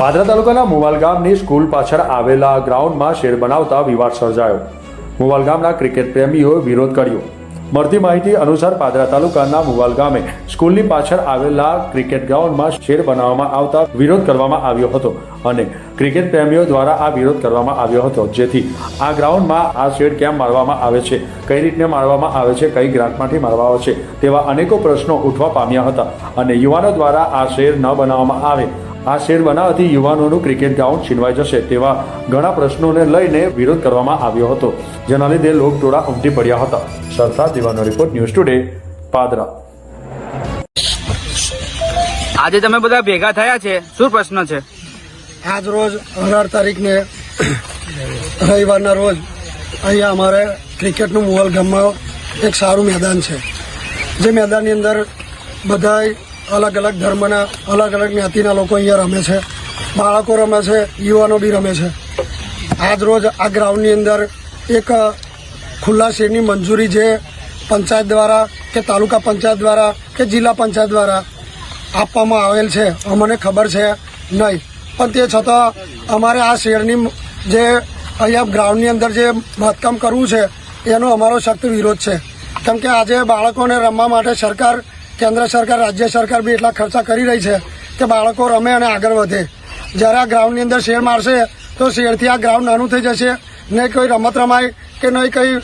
પાદરા તાલુકાના મુવાલ ગામની સ્કૂલ પાછળ આવેલા ગ્રાઉન્ડમાં શેર બનાવતા વિવાદ સર્જાયો. મુવાલ ગામના ક્રિકેટ પ્રેમીઓએ વિરોધ કર્યો. મળતી માહિતી અનુસાર પાદરા તાલુકાના મુવાલ ગામે સ્કૂલની પાછળ આવેલા ક્રિકેટ ગ્રાઉન્ડમાં શેર બનાવવામાં આવતા વિરોધ કરવામાં આવ્યો હતો અને ક્રિકેટ પ્રેમીઓ દ્વારા આ વિરોધ કરવામાં આવ્યો હતો. જેથી આ ગ્રાઉન્ડમાં આ શેડ કેમ મારવામાં આવે છે, કઈ રીતે મારવામાં આવે છે, કઈ ગ્રાન્ટમાંથી મારવા આવે છે તેવા અનેકો પ્રશ્નો ઉઠવા પામ્યા હતા અને યુવાનો દ્વારા આ શેર ન બનાવવામાં આવે આ શેડ બનાવવાથી યુવાનોનું ક્રિકેટ ગ્રાઉન્ડ છીનવાઈ જશે તેવા ઘણા પ્રશ્નોને લઈને વિરોધ કરવામાં આવ્યો હતો જેના લીધે લોકટોળા ઉમટી પડ્યા હતા. સરદાર દીવાનો રિપોર્ટ ન્યૂઝ ટુડે પાદરા. આજે તમે બધા ભેગા થયા છે? શું પ્રશ્ન છે? આજ રોજ અઢાર તારીખને રવિવારના રોજ અહીંયા અમારે ક્રિકેટનું મોહલ ગામમાં એક સારું મેદાન છે. જે મેદાનની અંદર બધાય અલગ અલગ ધર્મના, અલગ અલગ જ્ઞાતિના લોકો અહીંયા રમે છે. બાળકો રમે છે, યુવાનો બી રમે છે. આજ રોજ આ ગ્રાઉન્ડની અંદર એક ખુલ્લા શેરની મંજૂરી જે પંચાયત દ્વારા કે તાલુકા પંચાયત દ્વારા કે જિલ્લા પંચાયત દ્વારા આપવામાં આવેલ છે, અમને ખબર છે નહીં. પણ તે છતાં અમારે આ શેરની જે અહીંયા ગ્રાઉન્ડની અંદર જે બાંધકામ કરવું છે, એનો અમારો સખ્ત વિરોધ છે. કેમ કે આજે બાળકોને રમવા માટે સરકાર કેન્દ્ર સરકાર, રાજ્ય સરકાર બી એટલા ખર્ચા કરી રહી છે કે બાળકો રમે અને આગળ વધે. જ્યારે આ ગ્રાઉન્ડની અંદર શેર મારશે, તો શેરથી આ ગ્રાઉન્ડ નાનું થઈ જશે. નહીં કોઈ રમત રમાય કે નહીં કંઈ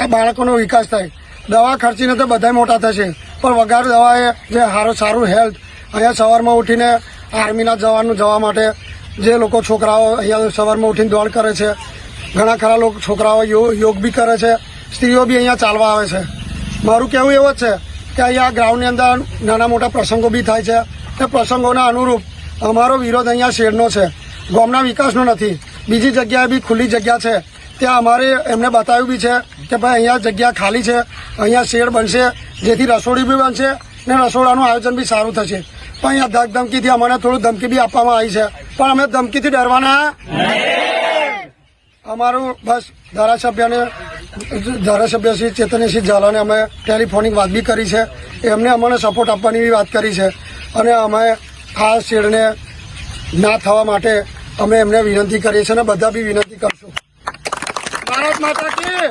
આ બાળકોનો વિકાસ થાય. દવા ખર્ચીને તો બધા મોટા થશે. પણ વગર દવાએ જે સારું સારું હેલ્થ અહીંયા સવારમાં ઉઠીને આર્મીના જવાનું જવા માટે જે લોકો છોકરાઓ અહીંયા સવારમાં ઉઠીને દોડ કરે છે, ઘણા ખરા લોકો છોકરાઓ યોગ બી કરે છે. સ્ત્રીઓ બી અહીંયા ચાલવા આવે છે. મારું કહેવું એવું જ છે કે અહીંયા ગ્રાઉન્ડની અંદર નાના મોટા પ્રસંગો બી થાય છે. તે પ્રસંગોના અનુરૂપ અમારો વિરોધ અહીંયા શેરનો છે. ગામના વિકાસનો નથી. બીજી જગ્યાએ બી ખુલ્લી જગ્યા છે. ત્યાં અમારે એમને બતાવ્યું બી છે કે ભાઈ અહીંયા જગ્યા ખાલી છે. અહીંયા શેડ બનશે. જેથી રસોડી બી બનશે ને રસોડાનું આયોજન બી સારું થશે. પણ અહીંયા ધક ધમકીથી અમને થોડું ધમકી બી આપવામાં આવી છે. પણ અમે ધમકીથી ડરવાના અમારું બસ ધારાસભ્યને ધારાસભ્ય શ્રી ચેતનસિંહ ઝાલાને અમે ટેલિફોનિક વાત બી કરી છે. એમને અમને સપોર્ટ આપવાની બી વાત કરી છે. અને અમે આ શેડને ના થવા માટે અમે એમને વિનંતી કરીએ છીએ અને બધા બી વિનંતી કરશું. ભારત માતા કી